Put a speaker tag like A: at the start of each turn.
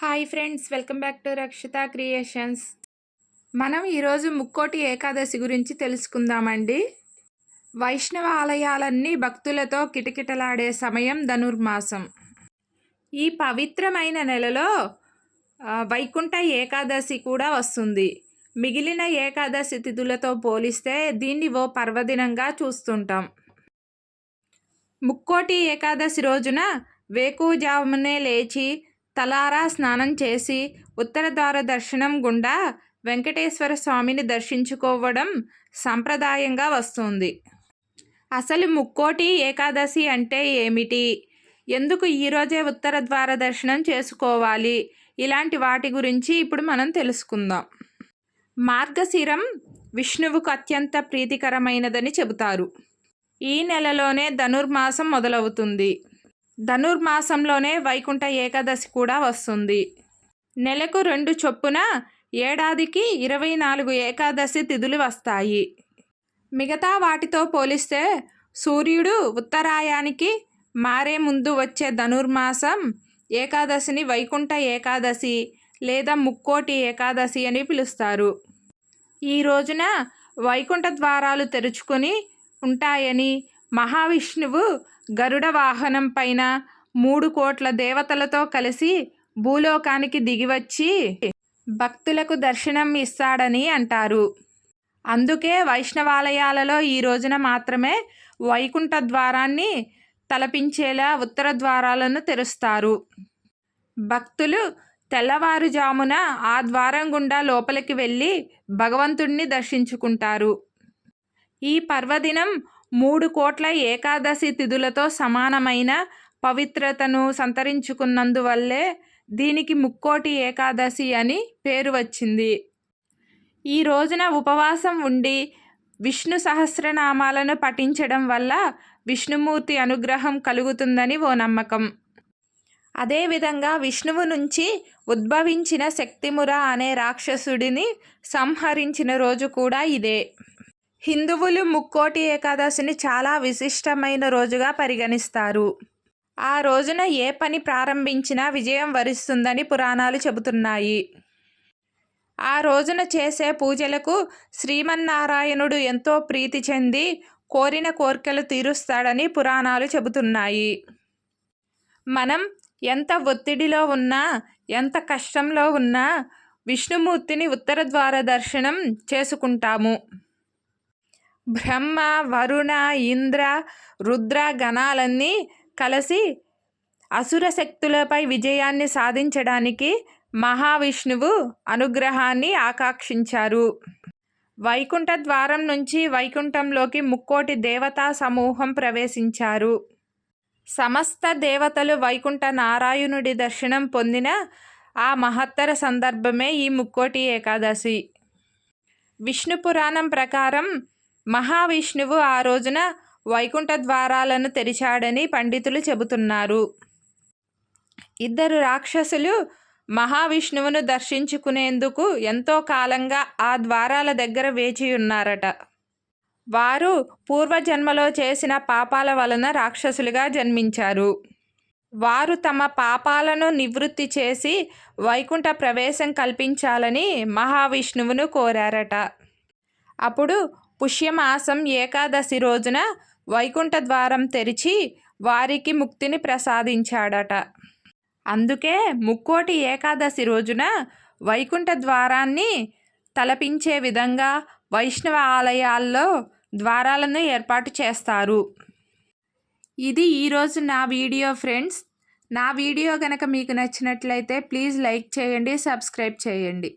A: Hi friends welcome back to Rakshita creations. మనం ఈరోజు ముక్కోటి ఏకాదశి గురించి తెలుసుకుందామండి. వైష్ణవ ఆలయాలన్నీ భక్తులతో కిటకిటలాడే సమయం ధనుర్మాసం. ఈ పవిత్రమైన నెలలో వైకుంఠ ఏకాదశి కూడా వస్తుంది. మిగిలిన ఏకాదశి తిథులతో పోలిస్తే దీన్ని ఓ పర్వదినంగా చూస్తుంటాం. ముక్కోటి ఏకాదశి రోజున వేకువజామునే లేచి తలారా స్నానం చేసి ఉత్తర ద్వార దర్శనం గుండా వెంకటేశ్వర స్వామిని దర్శించుకోవడం సంప్రదాయంగా వస్తుంది. అసలు ముక్కోటి ఏకాదశి అంటే ఏమిటి? ఎందుకు ఈరోజే ఉత్తర ద్వార దర్శనం చేసుకోవాలి? ఇలాంటి వాటి గురించి ఇప్పుడు మనం తెలుసుకుందాం. మార్గశిరం విష్ణువుకు అత్యంత ప్రీతికరమైనదని చెబుతారు. ఈ నెలలోనే ధనుర్మాసం మొదలవుతుంది. ధనుర్మాసంలోనే వైకుంఠ ఏకాదశి కూడా వస్తుంది. నెలకు రెండు చొప్పున ఏడాదికి ఇరవై నాలుగు ఏకాదశి తిథులు వస్తాయి. మిగతా వాటితో పోలిస్తే సూర్యుడు ఉత్తరాయానికి మారే ముందు వచ్చే ధనుర్మాసం ఏకాదశిని వైకుంఠ ఏకాదశి లేదా ముక్కోటి ఏకాదశి అని పిలుస్తారు. ఈ రోజున వైకుంఠ ద్వారాలు తెరుచుకొని ఉంటాయని మహావిష్ణువు గరుడ వాహనం పైన మూడు కోట్ల దేవతలతో కలిసి భూలోకానికి దిగివచ్చి భక్తులకు దర్శనం ఇస్తాడని అంటారు. అందుకే వైష్ణవాలయాలలో ఈ రోజున మాత్రమే వైకుంఠ ద్వారాన్ని తలపించేలా ఉత్తర ద్వారాలను తెరుస్తారు. భక్తులు తెల్లవారుజామున ఆ ద్వారం గుండా లోపలికి వెళ్ళి భగవంతుణ్ణి దర్శించుకుంటారు. ఈ పర్వదినం మూడు కోట్ల ఏకాదశి తిథులతో సమానమైన పవిత్రతను సంతరించుకున్నందువల్లే దీనికి ముక్కోటి ఏకాదశి అని పేరు వచ్చింది. ఈ రోజున ఉపవాసం ఉండి విష్ణు సహస్రనామాలను పఠించడం వల్ల విష్ణుమూర్తి అనుగ్రహం కలుగుతుందని ఓ నమ్మకం. అదేవిధంగా విష్ణువు నుంచి ఉద్భవించిన శక్తిముర అనే రాక్షసుడిని సంహరించిన రోజు కూడా ఇదే. హిందువులు ముక్కోటి ఏకాదశిని చాలా విశిష్టమైన రోజుగా పరిగణిస్తారు. ఆ రోజున ఏ పని ప్రారంభించినా విజయం వరిస్తుందని పురాణాలు చెబుతున్నాయి. ఆ రోజున చేసే పూజలకు శ్రీమన్నారాయణుడు ఎంతో ప్రీతి చెంది కోరిన కోర్కెలు తీరుస్తాడని పురాణాలు చెబుతున్నాయి. మనం ఎంత ఒత్తిడిలో ఉన్నా ఎంత కష్టంలో ఉన్నా విష్ణుమూర్తిని ఉత్తర ద్వార దర్శనం చేసుకుంటాము. బ్రహ్మ వరుణ ఇంద్ర రుద్ర గణాలన్నీ కలిసి అసుర శక్తులపై విజయాన్ని సాధించడానికి మహావిష్ణువు అనుగ్రహాన్ని ఆకాంక్షించారు. వైకుంఠ ద్వారం నుంచి వైకుంఠంలోకి ముక్కోటి దేవతా సమూహం ప్రవేశించారు. సమస్త దేవతలు వైకుంఠ నారాయణుడి దర్శనం పొందిన ఆ మహత్తర సందర్భమే ఈ ముక్కోటి ఏకాదశి. విష్ణు పురాణం ప్రకారం మహావిష్ణువు ఆ రోజున వైకుంఠ ద్వారాలను తెరిచాడని పండితులు చెబుతున్నారు. ఇద్దరు రాక్షసులు మహావిష్ణువును దర్శించుకునేందుకు ఎంతో కాలంగా ఆ ద్వారాల దగ్గర వేచి ఉన్నారట. వారు పూర్వజన్మలో చేసిన పాపాల వలన రాక్షసులుగా జన్మించారు. వారు తమ పాపాలను నివృత్తి చేసి వైకుంఠ ప్రవేశం కల్పించాలని మహావిష్ణువును కోరారట. అప్పుడు పుష్యమాసం ఏకాదశి రోజున వైకుంఠ ద్వారం తెరిచి వారికి ముక్తిని ప్రసాదించాడట. అందుకే ముక్కోటి ఏకాదశి రోజున వైకుంఠ ద్వారాన్ని తలపించే విధంగా వైష్ణవ ఆలయాల్లో ద్వారాలను ఏర్పాటు చేస్తారు. ఇది ఈరోజు నా వీడియో ఫ్రెండ్స్. నా వీడియో కనుక మీకు నచ్చినట్లయితే ప్లీజ్ లైక్ చేయండి సబ్స్క్రైబ్ చేయండి.